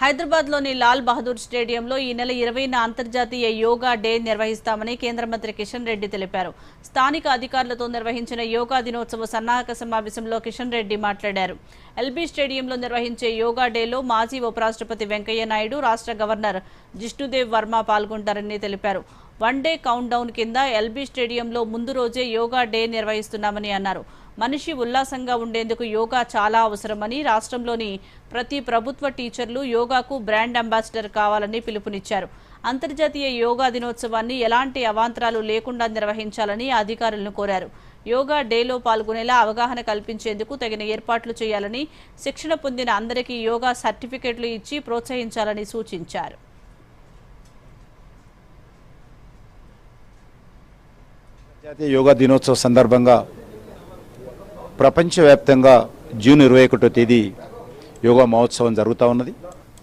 హైదరాబాద్లోని లాల్ బహదూర్ స్టేడియంలో ఈ నెల ఇరవైన అంతర్జాతీయ యోగా డే నిర్వహిస్తామని కేంద్ర మంత్రి కిషన్ రెడ్డి తెలిపారు. స్థానిక అధికారులతో నిర్వహించిన యోగా దినోత్సవ సన్నాహక సమావేశంలో కిషన్ రెడ్డి మాట్లాడారు. ఎల్బీ స్టేడియంలో నిర్వహించే యోగా డేలో మాజీ ఉపరాష్ట్రపతి వెంకయ్య నాయుడు రాష్ట్ర గవర్నర్ జిష్ణుదేవ్ వర్మ పాల్గొంటారని తెలిపారు. వన్ డే కౌంట్ డౌన్ కింద ఎల్బీ స్టేడియంలో ముందు రోజే యోగా డే నిర్వహిస్తున్నామని అన్నారు. మనిషి ఉల్లాసంగా ఉండేందుకు యోగా చాలా అవసరమని రాష్ట్రంలోని ప్రతి ప్రభుత్వ టీచర్లు యోగాకు బ్రాండ్ అంబాసిడర్ కావాలని పిలుపునిచ్చారు. అంతర్జాతీయ యోగా దినోత్సవాన్ని ఎలాంటి అవాంతరాలు లేకుండా నిర్వహించాలని అధికారులను కోరారు. యోగా డేలో పాల్గొనేలా అవగాహన కల్పించేందుకు తగిన ఏర్పాట్లు చేయాలని శిక్షణ పొందిన అందరికీ యోగా సర్టిఫికెట్లు ఇచ్చి ప్రోత్సహించాలని సూచించారు. జాతీయ యోగా దినోత్సవ సందర్భంగా ప్రపంచవ్యాప్తంగా జూన్ ఇరవై ఒకటో తేదీ యోగా మహోత్సవం జరుగుతూ ఉన్నది.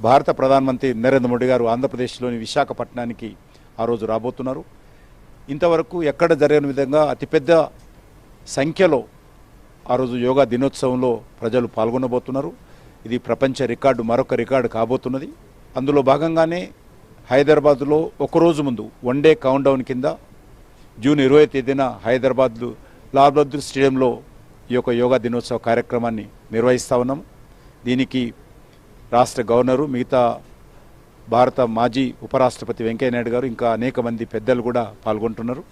భారత ప్రధానమంత్రి నరేంద్ర మోడీ గారు ఆంధ్రప్రదేశ్లోని విశాఖపట్నానికి ఆ రోజు రాబోతున్నారు. ఇంతవరకు ఎక్కడ జరగని విధంగా అతిపెద్ద సంఖ్యలో ఆ రోజు యోగా దినోత్సవంలో ప్రజలు పాల్గొనబోతున్నారు. ఇది ప్రపంచ రికార్డు మరొక రికార్డు కాబోతున్నది. అందులో భాగంగానే హైదరాబాద్లో ఒకరోజు ముందు వన్ డే కౌంట్ డౌన్ కింద జూన్ ఇరవై తేదీన హైదరాబాద్లో లాల్ బహదూర్ స్టేడియంలో ఈ యొక్క యోగా దినోత్సవ కార్యక్రమాన్ని నిర్వహిస్తా ఉన్నాము దీనికి రాష్ట్ర గవర్నరు మిగతా భారత మాజీ ఉపరాష్ట్రపతి వెంకయ్యనాయుడు గారు ఇంకా అనేక మంది పెద్దలు కూడా పాల్గొంటున్నారు.